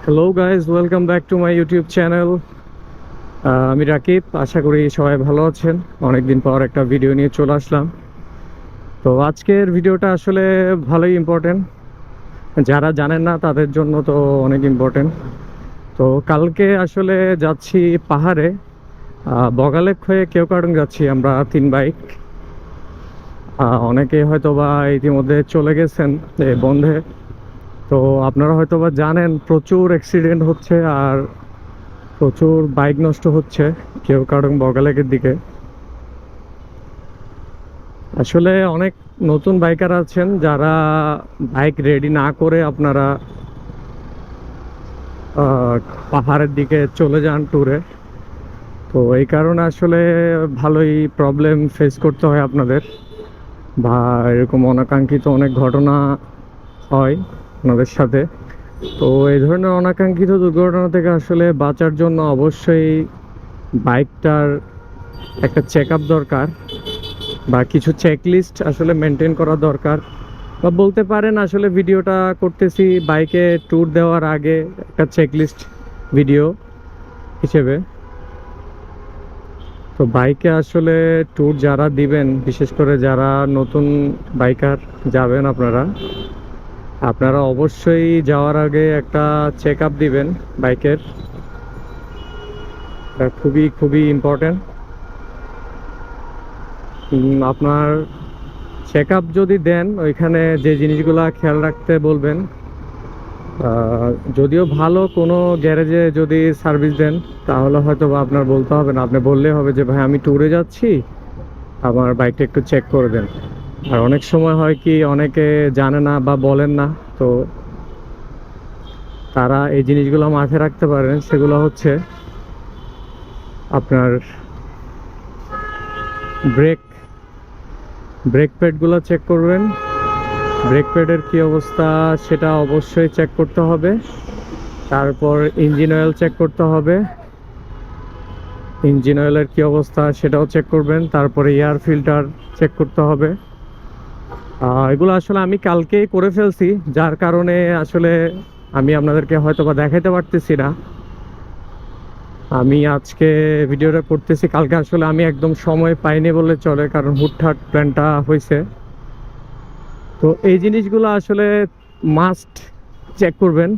Hello guys welcome back to my YouTube channel আমি রাকিব। আশা করি সবাই ভালো আছেন। অনেকদিন পর একটা ভিডিও নিয়ে চলে আসলাম। তো আজকের ভিডিওটা আসলে ভালোই ইম্পর্টেন্ট যারা জানেন না, তাদের জন্য তো অনেক ইম্পর্টেন্ট তো কালকে আসলে যাচ্ছি পাহাড়ে। বগালেক হয়ে কেউ কারণ যাচ্ছি আমরা তিন বাইক অনেকে হয়তো বা ইতিমধ্যে চলে গেছেন বন্ধে। তো আপনারা হয়তো বা জানেন, প্রচুর অ্যাক্সিডেন্ট হচ্ছে আর প্রচুর বাইক নষ্ট হচ্ছে কেউ কারণ বগালেকের দিকে। আসলে অনেক নতুন বাইকার আছেন যারা বাইক রেডি না করে আপনারা পাহাড়ের দিকে চলে যান ট্যুরে তো এই কারণে আসলে ভালোই প্রবলেম ফেস করতে হয় আপনাদের। বা এরকম অনাকাঙ্ক্ষিত অনেক ঘটনা হয়। আপনাদের সাথে। তো এই ধরনের অনাকাঙ্ক্ষিত দুর্ঘটনা থেকে আসলে বাঁচার জন্য অবশ্যই বাইকটার একটা চেক আপ দরকার বা কিছু চেকলিস্ট আসলে মেনটেন করা দরকার। বা বলতে পারেন আসলে ভিডিওটা করতেছি বাইকে ট্যুর দেওয়ার আগে একটা চেকলিস্ট ভিডিও হিসেবে। তো বাইকে আসলে ট্যুর যারা দিবেন, বিশেষ করে যারা নতুন বাইকার যাবেন আপনারা আপনারা অবশ্যই যাওয়ার আগে একটা চেক আপ দিবেন বাইকের। খুবই খুবই ইম্পর্টেন্ট আপনার চেক আপ যদি দেন, ওইখানে যে জিনিসগুলা খেয়াল রাখতে বলবেন যদিও ভালো কোনো গ্যারেজে যদি সার্ভিস দেন, তাহলে হয়তো বা আপনার বলতে হবে না। আপনি বললে হবে যে, ভাই, আমি ট্যুরে যাচ্ছি, আমার বাইকটা একটু চেক করে দেন। আর অনেক সময় হয় কি অনেকে জানে না বা বলেন না, তো তারা এই জিনিসগুলো মাথায় রাখতে পারেন সেগুলো হচ্ছে আপনার ব্রেক ব্রেক প্যাডগুলো চেক করবেন। ব্রেক প্যাডের কী অবস্থা সেটা অবশ্যই চেক করতে হবে। তারপর ইঞ্জিন অয়েল চেক করতে হবে। ইঞ্জিন অয়েলের কী অবস্থা সেটাও চেক করবেন। তারপরে এয়ার ফিল্টার চেক করতে হবে। এগুলো আসলে আমি কালকেই করে ফেলছি, যার কারণে আসলে আমি আপনাদেরকে হয়তো বা দেখাইতে পারতেছি না। আমি আজকে ভিডিওটা করতেছি, কালকে আসলে আমি একদম সময় পাইনি বলে চলে, কারণ হুটহাট প্ল্যানটা হয়েছে তো এই জিনিসগুলো আসলে মাস্ট চেক করবেন।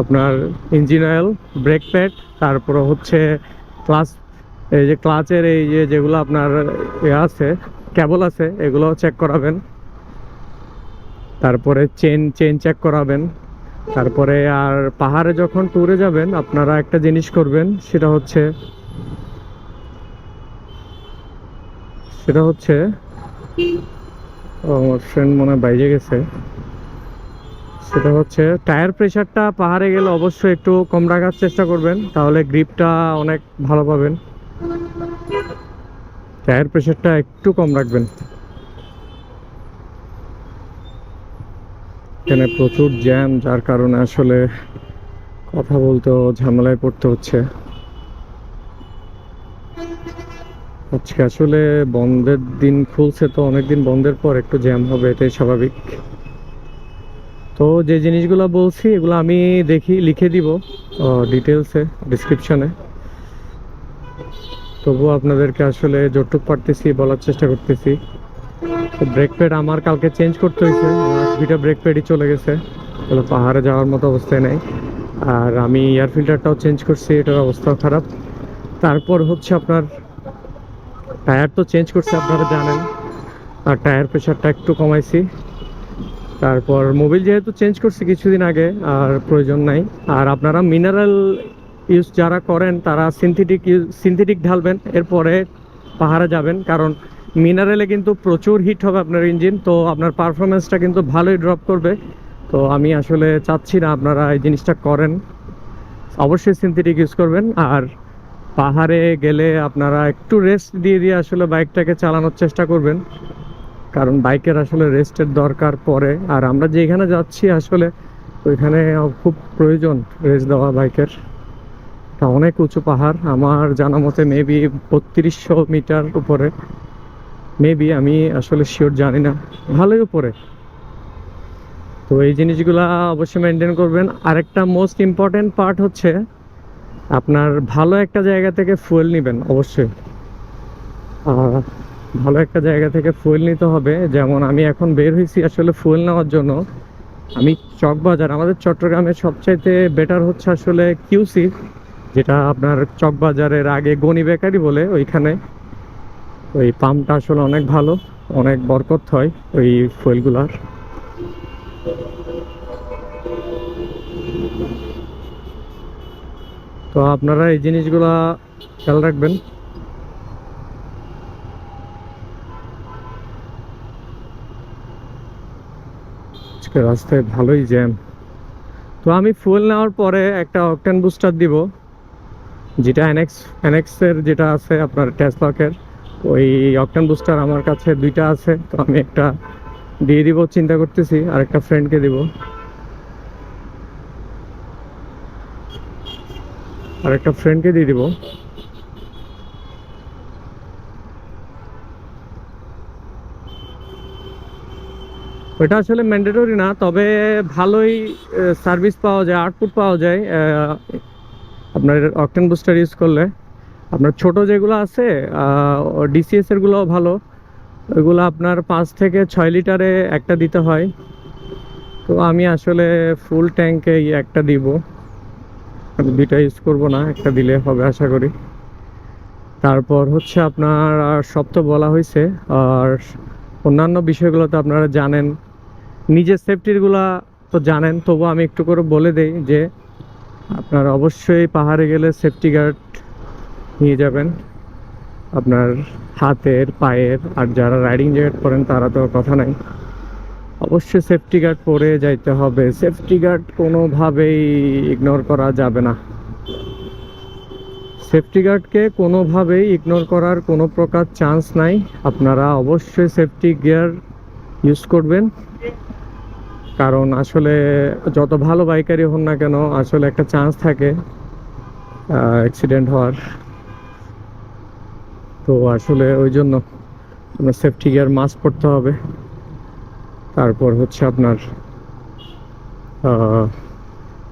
আপনার ইঞ্জিন অয়েল ব্রেক প্যাড তারপরে হচ্ছে ক্লাস এই যে ক্লাচের এই যে যেগুলো আপনার আছে কেবল আছে এগুলো চেক করাবেন। তারপরে চেন চেন চেক করাবেন। তারপরে আর পাহাড়ে যখন ট্যুরে যাবেন, আপনারা একটা জিনিস করবেন, সেটা হচ্ছে সেটা হচ্ছে আমার ফ্রেন্ড মনে বাইরে গেছে। সেটা হচ্ছে টায়ার প্রেশারটা পাহাড়ে গেলে অবশ্যই একটু কম রাখার চেষ্টা করবেন, তাহলে গ্রিপটা অনেক ভালো পাবেন। টায়ার প্রেশারটা একটু কম রাখবেন। এখানে প্রচুর জ্যাম, যার কারণে আসলে কথা বলতেও ঝামেলায় পড়তে হচ্ছে। আজকে আসলে বন্ধের দিন খুলছে তো, অনেকদিন বন্ধের পর একটু জ্যাম হবে, এটাই স্বাভাবিক। তো যে জিনিসগুলো বলছি, এগুলো আমি দেখি, লিখে দিব ডিটেলসে ডিসক্রিপশনে তবুও আপনাদেরকে আসলে যতটুক পারতেছি বলার চেষ্টা করতেছি। ব্রেক প্যাড আমার কালকে চেঞ্জ করতে হয়েছে। দুইটা ব্রেক প্যাডই চলে গেছে। তাহলে পাহাড়ে যাওয়ার মতো অবস্থায় নেই। আর আমি এয়ার ফিল্টারটাও চেঞ্জ করছি, এটার অবস্থাও খারাপ। তারপর হচ্ছে আপনার টায়ার তো চেঞ্জ করছে, আপনারা জানেন। আর টায়ার প্রেশারটা একটু কমাইছি। তারপর মোবিল যেহেতু চেঞ্জ করছি কিছুদিন আগে, আর প্রয়োজন নাই। আর আপনারা মিনারেল ইউজ যারা করেন, তারা সিনথেটিক ইউজ সিনথেটিক ঢালবেন, এরপরে পাহাড়ে যাবেন, কারণ মিনারেলে কিন্তু প্রচুর হিট হবে আপনার ইঞ্জিন তো আপনার পারফরমেন্সটা কিন্তু ভালোই ড্রপ করবে। তো আমি আসলে চাচ্ছি না আপনারা এই জিনিসটা করেন। অবশ্যই সিনথেটিক ইউজ করবেন, আর পাহাড়ে গেলে আপনারা একটু রেস্ট দিয়ে দিয়ে আসলে বাইকটাকে চালানোর চেষ্টা করবেন, কারণ বাইকের আসলে রেস্টের দরকার পড়ে আর আমরা যেখানে যাচ্ছি, আসলে ওইখানে খুব প্রয়োজন রেস্ট দেওয়া বাইকের অনেক উঁচু পাহাড়। আমার জানা মতে মেবি বত্রিশশো মিটার উপরে। মেবি আমি আসলে শিওর জানি না। ভালোই উপরে। তো এই জিনিসগুলা অবশ্যই মেনটেন করবেন। আরেকটা মোস্ট ইম্পর্টেন্ট পার্ট হচ্ছে আপনার ভালো একটা জায়গা থেকে ফুয়েল নেবেন, অবশ্যই। ভালো একটা জায়গা থেকে ফুয়েল নিতে হবে। যেমন আমি এখন বের হয়েছি আসলে ফুয়েল নেওয়ার জন্য। আমি চকবাজার, আমাদের চট্টগ্রামের সবচাইতে বেটার হচ্ছে আসলে কিউসি যেটা আপনার চকবাজারের আগে গনি বেকারি বলে ওইখানে। ওই পাম্পটা আসলে অনেক ভালো, অনেক বরকত হয় ওই ফুয়েলগুলার তো আপনারা এই জিনিসগুলা খেয়াল রাখবেন। রাস্তায় ভালোই জ্যাম। তো আমি ফুয়েল নেওয়ার পরে একটা অকটেন বুস্টার দিব। যেটা এনএক্স এনএক্সের যেটা আছে আপনার টেসলকের ওই অকটেন বুস্টার আমার কাছে দুইটা আছে, তো আমি একটা দিয়ে দিব, চিন্তা করতেছি, আর একটা ফ্রেন্ডকে দিব। আর একটা ফ্রেন্ডকে দিয়ে দিব। ওটা আসলে ম্যান্ডেটরি না, তবে ভালোই সার্ভিস পাওয়া যায় আউটপুট পাওয়া যায় আপনার অকটেন বুস্টার ইউজ করলে আপনার ছোট যেগুলো আছে ডিসিএস এরগুলো ভালো। ওইগুলো আপনার পাঁচ থেকে ছয় লিটারে একটা দিতে হয়। তো আমি আসলে ফুল ট্যাঙ্কেই একটা দিব। দুইটা ইউজ করব না, একটা দিলে হবে আশা করি। তারপর হচ্ছে আপনার, আর সব তো বলা হয়েছে আর অন্যান্য বিষয়গুলো তো আপনারা জানেন। নিজের সেফটিরগুলা তো জানেন তবু আমি একটু করে বলে দেই যে আপনার অবশ্যই পাহাড়ে গেলে সেফটি গার্ড নিয়ে যাবেন। আপনার হাতের, পায়ের, আর যারা রাইডিং জ্যাকেট পরেন তারা তো কথা নাই। অবশ্যই সেফটি গার্ড পরে যাইতে হবে। সেফটি গার্ড কোনোভাবেই ইগনোর করা যাবে না। সেফটি গার্ডকে কোনোভাবেই ইগনোর করার কোনো প্রকার চান্স নাই। আপনারা অবশ্যই সেফটি গিয়ার ইউজ করবেন। কারণ আসলে যত ভালো বাইকারই হন না কেন, আসলে একটা চান্স থাকে অ্যাক্সিডেন্ট হওয়ার। তো আসলে ওই জন্য আপনার সেফটি গিয়ার মাস্ক পরতে হবে। তারপর হচ্ছে আপনার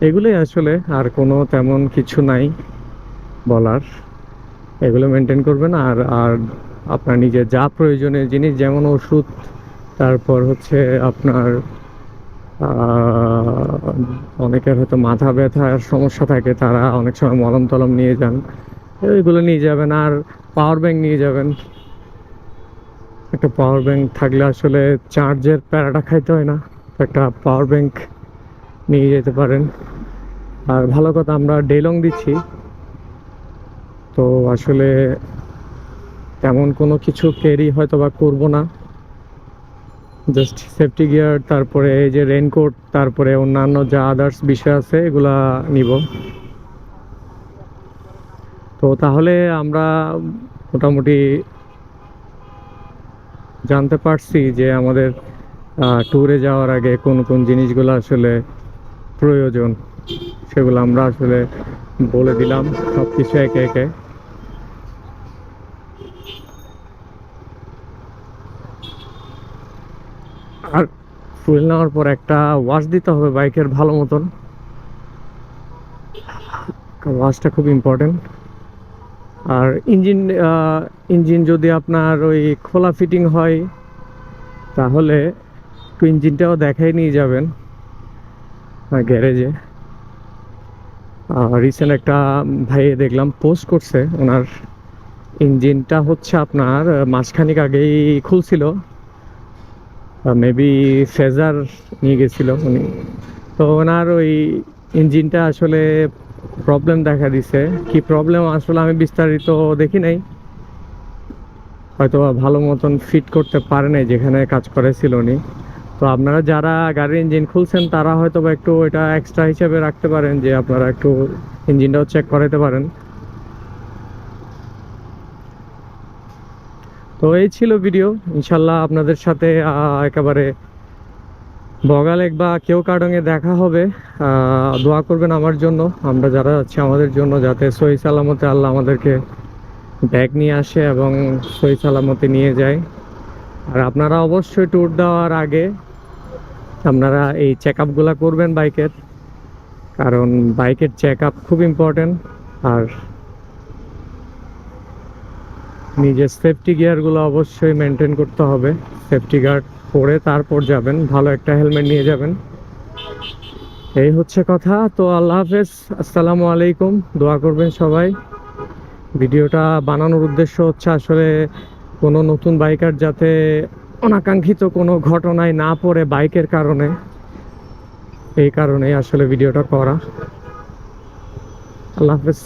এগুলোই আসলে আর কোনো তেমন কিছু নাই বলার। এগুলো মেনটেন করবেন আর আর আপনার নিজের যা প্রয়োজনীয় জিনিস, যেমন ওষুধ, তারপর হচ্ছে আপনার অনেকের হয়তো মাথা ব্যথার সমস্যা থাকে, তারা অনেক সময় মলম টলম নিয়ে যান। এইগুলো নিয়ে যাবেন আর পাওয়ার ব্যাংক নিয়ে যাবেন। একটা পাওয়ার ব্যাংক থাকলে আসলে চার্জের প্যারাটা খাইতে হয় না, একটা পাওয়ার ব্যাংক নিয়ে যেতে পারেন। আর ভালো কথা, আমরা ডেলং দিচ্ছি। তো আসলে তেমন কোনো কিছু ক্যারি হয়তো বা করব না। জাস্ট সেফটি গিয়ার তারপরে এই যে রেনকোট তারপরে অন্যান্য যা আদার্স বিষয় আছে, এগুলা নিব। তো তাহলে আমরা মোটামুটি জানতে পারছি যে আমাদের ট্যুরে যাওয়ার আগে কোন কোন জিনিসগুলো আসলে প্রয়োজন, সেগুলো আমরা আসলে বলে দিলাম সব কিছু একে একে। আর ফুয়েল নেওয়ার পর একটা ওয়াশ দিতে হবে বাইকের ভালো মতন। ওয়াশটা খুব ইম্পর্টেন্ট আর ইঞ্জিন ইঞ্জিন যদি আপনার ওই খোলা ফিটিং হয়, তাহলে একটু ইঞ্জিনটাও দেখাই নিয়ে যাবেন। গ্যারেজে। রিসেন্ট একটা ভাই দেখলাম পোস্ট করছে, ওনার ইঞ্জিনটা হচ্ছে আপনার মাসখানেক আগেই খুলছিল। মেবি ফেজার নিয়ে গেছিল উনি। তো ওনার ওই ইঞ্জিনটা আসলে প্রবলেম দেখা দিছে। কি প্রবলেম আসলে আমি বিস্তারিত দেখি নাই। হয়তো ভালো মতন ফিট করতে পারে নাই যেখানে কাজ করেছিল উনি। তো আপনারা যারা গাড়ির ইঞ্জিন খুলছেন, তারা হয়তো বা একটু এটা এক্সট্রা হিসেবে রাখতে পারেন যে আপনারা একটু ইঞ্জিনটাও চেক করাতে পারেন। তো এই ছিল ভিডিও ইনশাল্লাহ আপনাদের সাথে একেবারে বগালেক বা কেউ কাডঙে দেখা হবে দোয়া করবেন আমার জন্য। আমরা যারা আছি আমাদের জন্য, যাতে সহি সালামতে আল্লাহ আমাদেরকে ব্যাগ নিয়ে আসে এবং সহি সালামতে নিয়ে যায়। আর আপনারা অবশ্যই ট্যুর দেওয়ার আগে আপনারা এই চেক আপগুলো করবেন বাইকের কারণ বাইকের চেক আপ খুব ইম্পর্টেন্ট আর নিজের সেফটি গিয়ারগুলো অবশ্যই মেনটেন করতে হবে। সেফটি গার্ড পরে তারপর যাবেন, ভালো একটা হেলমেট নিয়ে যাবেন। এই হচ্ছে কথা, তো আল্লাহ হাফেজ, আসসালামু আলাইকুম, দোয়া করবেন সবাই। ভিডিওটা বানানোর উদ্দেশ্য হচ্ছে আসলে কোনো নতুন বাইকার যাতে অনাকাঙ্ক্ষিত কোনো ঘটনায় না পড়ে বাইকের কারণে। এই কারণেই আসলে ভিডিওটা করা। আল্লাহ হাফেজ।